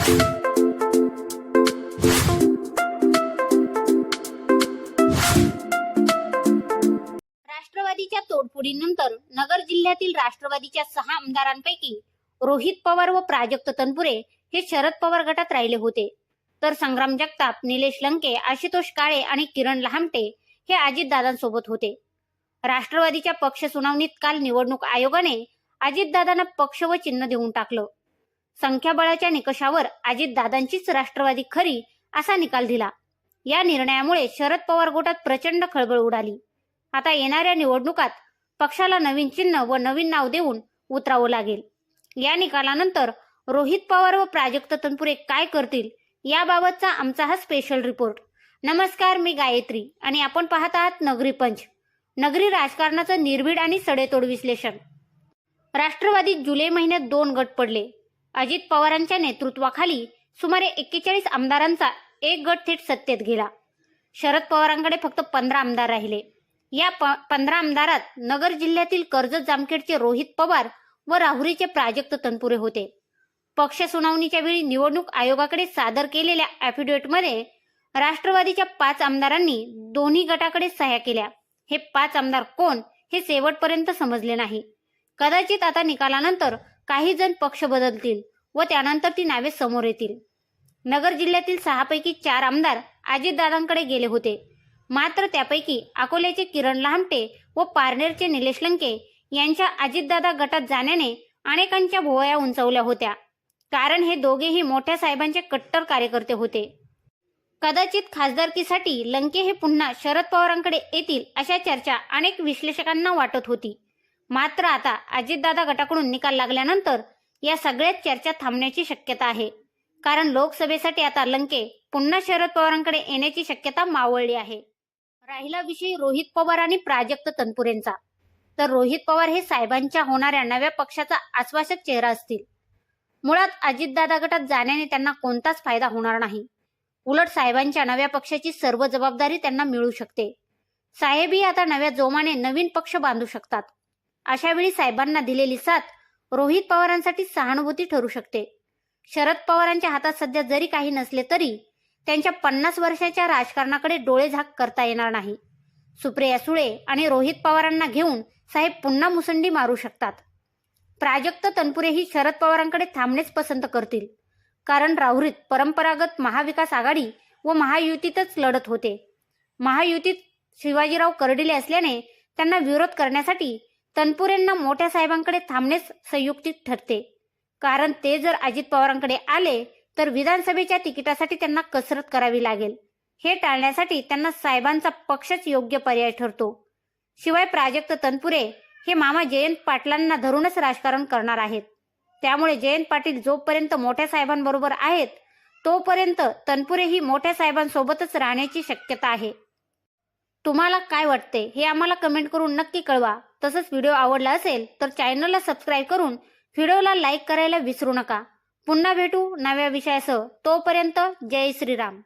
राष्ट्रवादीच्या तोडफोडीनंतर नगर जिल्ह्यातील राष्ट्रवादीच्या सहा आमदारांपैकी रोहित पवार व प्राजक्त तनपुरे हे शरद पवार गटात राहिले होते. तर संग्राम जगताप निलेश लंके आशुतोष काळे आणि किरण लहामटे हे अजितदादांसोबत होते. राष्ट्रवादीच्या पक्ष सुनावणीत काल निवडणूक आयोगाने अजितदादांना पक्ष व चिन्ह देऊन टाकलं. संख्याबळाच्या निकषावर अजितदादांचीच राष्ट्रवादी खरी असा निकाल दिला. या निर्णयामुळे शरद पवार गोटात प्रचंड खळबळ उडाली. आता येणाऱ्या निवडणुकात पक्षाला नवीन चिन्ह व नवीन नाव देऊन उतरावं लागेल. या निकालानंतर रोहित पवार व प्राजक्त तनपुरे काय करतील याबाबतचा आमचा हा स्पेशल रिपोर्ट नमस्कार मी गायत्री आणि आपण पाहत आहात नगरी पंच. नगरी राजकारणाचं निर्भीड आणि सडेतोड विश्लेषण. राष्ट्रवादीत जुलै महिन्यात दोन गट पडले. अजित पवारांच्या नेतृत्वाखाली सुमारे एक्केचाळीस आमदारांचा एक गट थेट सत्तेत गेला. शरद पवारांकडे फक्त पंधरा आमदार राहिले. या प- पंधरा आमदारात नगर जिल्ह्यातील कर्जत जामखेडचे रोहित पवार व राहुरीचे प्राजक्त तनपुरे होते. पक्ष सुनावणीच्या वेळी निवडणूक आयोगाकडे सादर केलेल्या अॅफिडेव्हिटमध्ये राष्ट्रवादीच्या पाच आमदारांनी दोन्ही गटाकडे सह्या केल्या. हे पाच आमदार कोण हे शेवटपर्यंत समजले नाही. कदाचित आता निकालानंतर काही जण पक्ष बदलतील व त्यानंतर ती नावे समोर येतील. नगर जिल्ह्यातील सहापैकी चार आमदार अजितदादांकडे गेले होते. मात्र त्यापैकी अकोल्याचे किरण लहामटे व पारनेरचे निलेश लंके यांच्या अजितदादा गटात जाण्याने अनेकांच्या भुवया उंचवल्या होत्या. कारण हे दोघेही मोठ्या साहेबांचे कट्टर कार्यकर्ते होते. कदाचित खासदारकीसाठी लंके हे पुन्हा शरद पवारांकडे येतील अशा चर्चा अनेक विश्लेषकांना वाटत होती. मात्र आता अजितदादा गटाकडून निकाल लागल्यानंतर या सगळ्याच चर्चा थांबण्याची शक्यता आहे. कारण लोकसभेसाठी आता लंके पुन्हा शरद पवारांकडे येण्याची शक्यता मावळली आहे. राहिला विषय रोहित पवार आणि प्राजक्त तनपुरेंचा. तर रोहित पवार हे साहेबांच्या होणाऱ्या नव्या पक्षाचा आश्वासक चेहरा असतील. मुळात अजितदादा गटात जाण्याने त्यांना कोणताच फायदा होणार नाही. उलट साहेबांच्या नव्या पक्षाची सर्व जबाबदारी त्यांना मिळू शकते. साहेबही आता नव्या जोमाने नवीन पक्ष बांधू शकतात. अशा वेळी साहेबांना दिलेली साथ रोहित पवारांसाठी सहानुभूती ठरू शकते. शरद पवारांच्या हातात सध्या जरी काही नसले तरी त्यांच्या पन्नास वर्षाच्या राजकारणाकडे डोळे झाक करता येणार नाही. सुप्रिया सुळे आणि रोहित पवारांना घेऊन साहेब पुन्हा मुसंडी मारू शकतात. प्राजक्त तनपुरे ही शरद पवारांकडे थांबणेच पसंत करतील. कारण राहुरीत परंपरागत महाविकास आघाडी व महायुतीतच लढत होते. महायुतीत शिवाजीराव करडिले असल्याने त्यांना विरोध करण्यासाठी तनपुरेंना मोठ्या साहेबांकडे थांबणेच संयुक्तिक ठरते. कारण ते जर अजित पवारांकडे आले तर विधानसभेच्या तिकिटासाठी त्यांना कसरत करावी लागेल. हे टाळण्यासाठी त्यांना साहेबांचा पक्षच योग्य पर्याय ठरतो. शिवाय प्राजक्त तनपुरे हे मामा जयंत पाटलांना धरूनच राजकारण करणार आहेत. त्यामुळे जयंत पाटील जोपर्यंत मोठ्या साहेबांबरोबर आहेत तोपर्यंत तनपुरे ही मोठ्या साहेबांसोबतच राहण्याची शक्यता आहे. तुम्हाला काय वाटते हे आम्हाला कमेंट करून नक्की कळवा. तसंच व्हिडिओ आवडला असेल तर चॅनलला सबस्क्राईब करून व्हिडिओला लाईक करायला विसरू नका. पुन्हा भेटू नव्या विषयासह. तोपर्यंत जय श्रीराम.